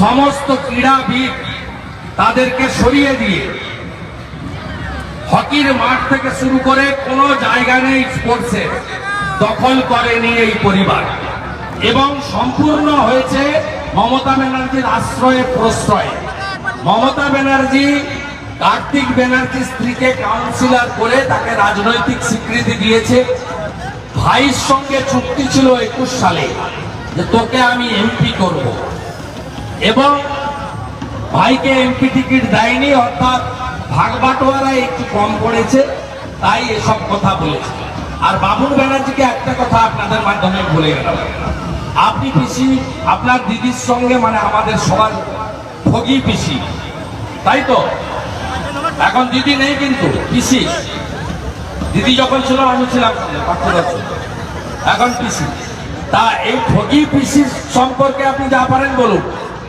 সমস্ত ক্রীড়াবিদ তাদেরকে সরিয়ে দিয়ে হকির মাঠ থেকে শুরু করে কোনো জায়গা নেই স্পোর্টসে, দখল করেনি এই পরিবার। এবং সম্পূর্ণ হয়েছে মমতা ব্যানার্জির আশ্রয়ে প্রশ্রয়ে। মমতা ব্যানার্জি, কার্তিক ব্যানার্জি স্ত্রীকে কাউন্সিলর করে তাকে রাজনৈতিক স্বীকৃতি দিয়েছে। ভাইয়ের সঙ্গে চুক্তি ছিল একুশ সালে যে তোকে আমি এমপি করব। এবং ভাইকে এমপি টিকিট দেয়নি, অর্থাৎ ভাগ বাটোয়ারা একটু কম পড়েছে, তাই এসব কথা বলেছে। আর বাবুল ব্যানার্জিকে একটা কথা আপনাদের মাধ্যমে বলে গেলাম। আপনি পিসি, আপনার দিদির সঙ্গে মানে আমাদের সবার ভোগী পিসি, তাই তো? এখন দিদি নেই কিন্তু, পিসি। দিদি যখন ছিল, আমি ছিলাম এখন পিসি। তা এই ঠগি পিসির সম্পর্কে আপনি যা পারেন বলুন।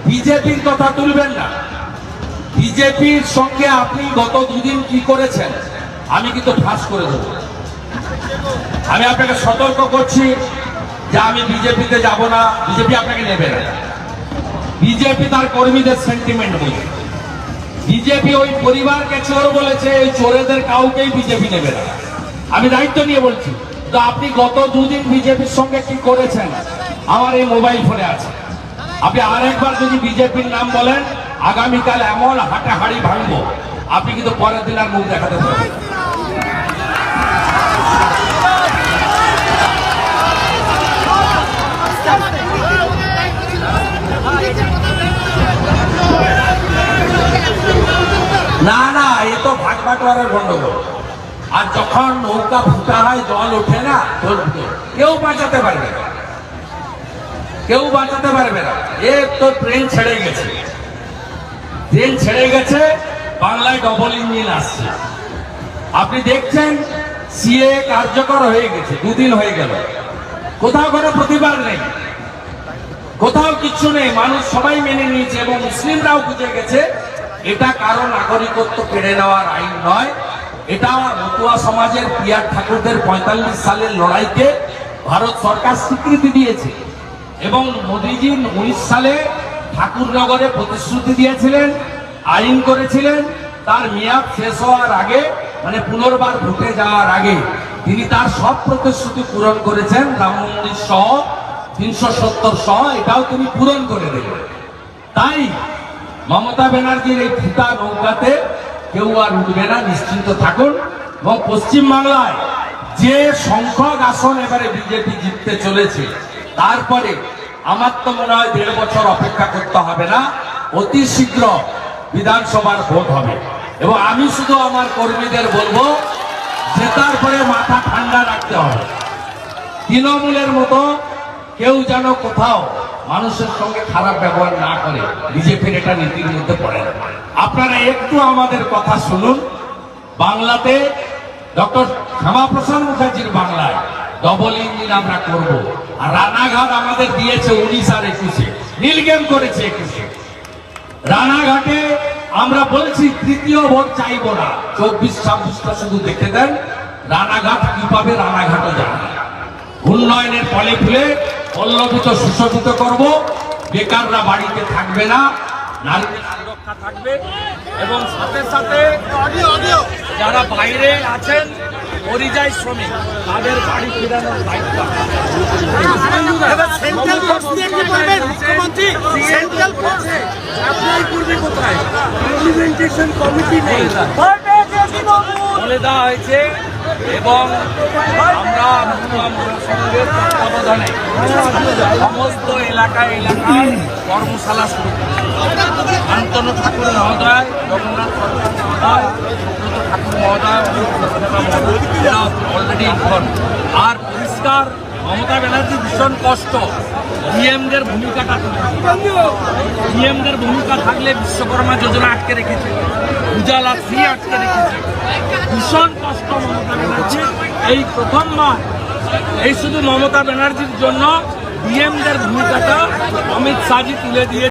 বিজেপির কথা তুলবেন না। বিজেপির সঙ্গে আপনি গত দুদিন কি করেছেন, আমি কিন্তু ফাঁস করে দেব। আমি আপনাকে সতর্ক করছি যে আমি বিজেপিতে যাব না, বিজেপি আপনাকে নেবে না। বিজেপি তার কর্মীদের সেন্টিমেন্ট বোঝে। বিজেপি ওই পরিবারকে চোর বলেছে ওই চোরেদের কাউকেই বিজেপি নেবে না। আমি দায়িত্ব নিয়ে বলছি তো আপনি গত দুদিন বিজেপির সঙ্গে কি করেছেন, আমার এই মোবাইল ফোনে আছে। আপনি আরেকবার যদি বিজেপির নাম বলেন, আগামীকাল এমন হাঁটাহাড়ি ভাঙবো। আপনি কিন্তু পরের দিন আর মুখ দেখাতে পারবেন না। না এ তো ভাগ বাটোয়ারের গন্ডগোল। আর যখন নৌকা ফুটা হয়, জল ওঠে না কেউ বাঁচাতে পারবে না। কেউ বাঁচাতে পারবে না। এ তো ট্রেন ছেড়ে গেছে। ট্রেন ছেড়ে গেছে, বাংলায় ডবল ইঞ্জিন আসছে। আপনি দেখছেন সিএ কার্যকর হয়ে গেছে, দুদিন হয়ে গেল। কোথাও কোনো প্রতিবাদ নেই। কোথাও কিচ্ছু নেই। মানুষ সবাই মেনে নিয়েছে এবং মুসলিমরাও বুঝে গেছে, এটা কারও নাগরিকত্ব কেড়ে নেওয়ার আইন নয়। এটা মতুয়া সমাজের পিয়ার ঠাকুরদের পঁয়তাল্লিশ সালের লড়াইকে ভারত সরকার স্বীকৃতি দিয়েছে। এবং মোদীজি উনিশ সালে ঠাকুরনগরে প্রতিশ্রুতি দিয়েছিলেন, আইন করেছিলেন, তার মেয়াদ শেষ হওয়ার আগে মানে পুনর্বার ভোটে যাওয়ার আগে, তিনি তার সব প্রতিশ্রুতি পূরণ করেছেন, রাম মন্দির সহ, তিনশো সত্তর সহ, এটাও তিনি পূরণ করে দেবেন। তাই মমতা ব্যানার্জির এই ফুটা নৌকাতে কেউ আর উঠবে না, নিশ্চিন্ত থাকুন। এবং পশ্চিমবাংলায় যে সংখ্যক আসন এবারে বিজেপি জিততে চলেছে তারপরে আমার তো মনে হয় দেড় বছর অপেক্ষা করতে হবে না। অতি শীঘ্র বিধানসভার ভোট হবে। এবং আমি শুধু আমার কর্মীদের বলব জেতার পরে মাথা ঠান্ডা রাখতে হবে। তৃণমূলের মতো কেউ যেন কোথাও মানুষের সঙ্গে খারাপ ব্যবহার না করে, বিজেপির এটা নীতির মধ্যে পড়ে। আপনারা একটু আমাদের কথা শুনুন। বাংলাতে ডক্টর শ্যামাপ্রসাদ মুখার্জির বাংলায় ডবল ইঞ্জিন আমরা করব। আর রানাঘাট আমাদের দিয়েছে উনিশ আর একুশে। নীলগেম করেছে একুশে। রানাঘাটে আমরা বলছি তৃতীয় ভোট চাইব না। চব্বিশ ছাব্বিশটা শুধু দেখে দেন রানাঘাট কি পাবে রানাঘাটও জানা উন্নয়নের ফলে ফুলে পল্লবিত সুশোভিত করব বেকাররা বাড়িতে থাকবে না নারীদের সুরক্ষা থাকবে এবং সাথে সাথে যারা বাইরে আছেন পরিযায়ী শ্রমিক। তাদের বাড়ি ফেরানোর দায়িত্ব। সেন্ট্রাল ফোর্স নিয়ে কি বলবেন মুখ্যমন্ত্রী? সেন্ট্রাল ফোর্স অ্যাপ্লাই করবে কোথায়? ইমপ্লিমেন্টেশন কমিটি নেই। বলে দেওয়া হয়েছে এবং আমরা তত্ত্বাবধানে সমস্ত এলাকায় এলাকায় কর্মশালা শুরু করেছে। শান্তনু ঠাকুর মহোদয় জগন্নাথ সরকার মহোদয় সুব্রত ঠাকুর মহোদয় এরা অলরেডি আর পরিষ্কার মমতা ব্যানার্জি ভীষণ কষ্ট। ডিএমদের ভূমিকাটা ডিএমদের ভূমিকা থাকলে বিশ্বকর্মা যোজনা আটকে রেখেছে। উজালা ফ্রি আটকে রেখেছে। ভীষণ কষ্ট মমতা ব্যানার্জি। এই প্রথমবার এই শুধু মমতা ব্যানার্জির জন্য ডিএমদের ভূমিকাটা অমিত শাহজি তুলে দিয়ে